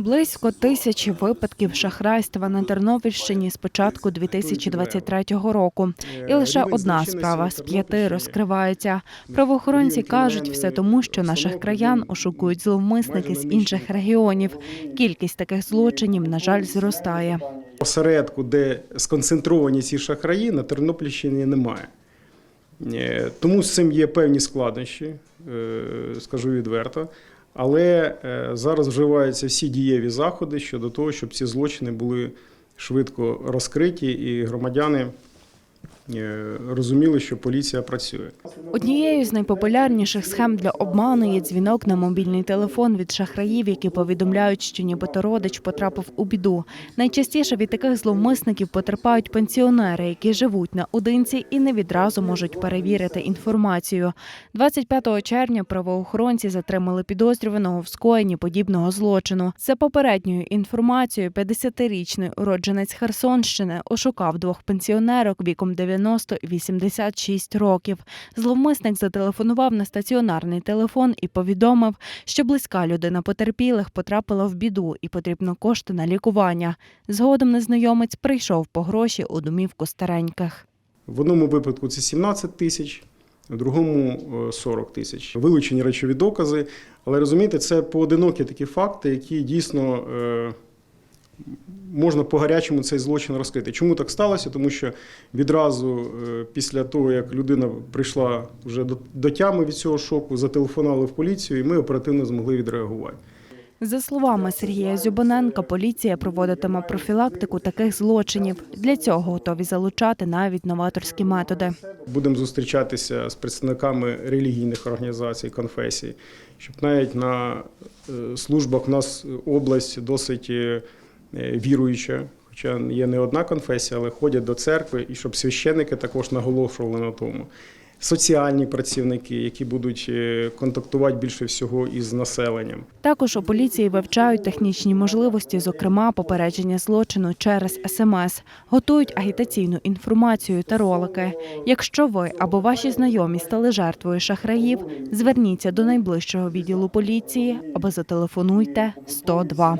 Близько тисячі випадків шахрайства на Тернопільщині з початку 2023 року. І лише одна справа з п'яти розкривається. Правоохоронці кажуть, все тому, що наших краян ошукують зловмисники з інших регіонів. Кількість таких злочинів, на жаль, зростає. осередку, де сконцентровані ці шахраї, на Тернопільщині немає. Е, Тому з цим є певні складнощі, е, скажу відверто. Але е, зараз вживаються всі дієві заходи щодо того, щоб ці злочини були швидко розкриті, і громадяни розуміли, що поліція працює. Однією з найпопулярніших схем для обману є дзвінок на мобільний телефон від шахраїв, які повідомляють, що нібито родич потрапив у біду. Найчастіше від таких зловмисників потерпають пенсіонери, які живуть наодинці і не відразу можуть перевірити інформацію. 25 червня правоохоронці затримали підозрюваного в скоєнні подібного злочину. За попередньою інформацією, 50-річний уродженець Херсонщини ошукав двох пенсіонерок віком 90 і 86 років. Зловмисник зателефонував на стаціонарний телефон і повідомив, що близька людина потерпілих потрапила в біду і потрібно кошти на лікування. Згодом незнайомець прийшов по гроші у домівку стареньких. В одному випадку це 17 тисяч, в другому е, 40 тисяч. Вилучені речові докази, але розумієте, це поодинокі такі факти, які дійсно е, можна по гарячому цей злочин розкрити. Чому так сталося? Тому що відразу е, після того, як людина прийшла вже до, тями від цього шоку, зателефонували в поліцію, і ми оперативно змогли відреагувати. За словами Сергія Зюбоненка, поліція проводитиме профілактику таких злочинів. Для цього готові залучати навіть новаторські методи. Будемо зустрічатися з представниками релігійних організацій, конфесій, щоб навіть на е, службах у нас область досить е, віруюча, хоча є не одна конфесія, але ходять до церкви, і щоб священники також наголошували на тому. Соціальні працівники, які будуть е, контактувати більше всього із населенням. Також у поліції вивчають технічні можливості, зокрема попередження злочину через СМС, готують агітаційну інформацію та ролики. Якщо ви або ваші знайомі стали жертвою шахраїв, зверніться до найближчого відділу поліції або зателефонуйте 102.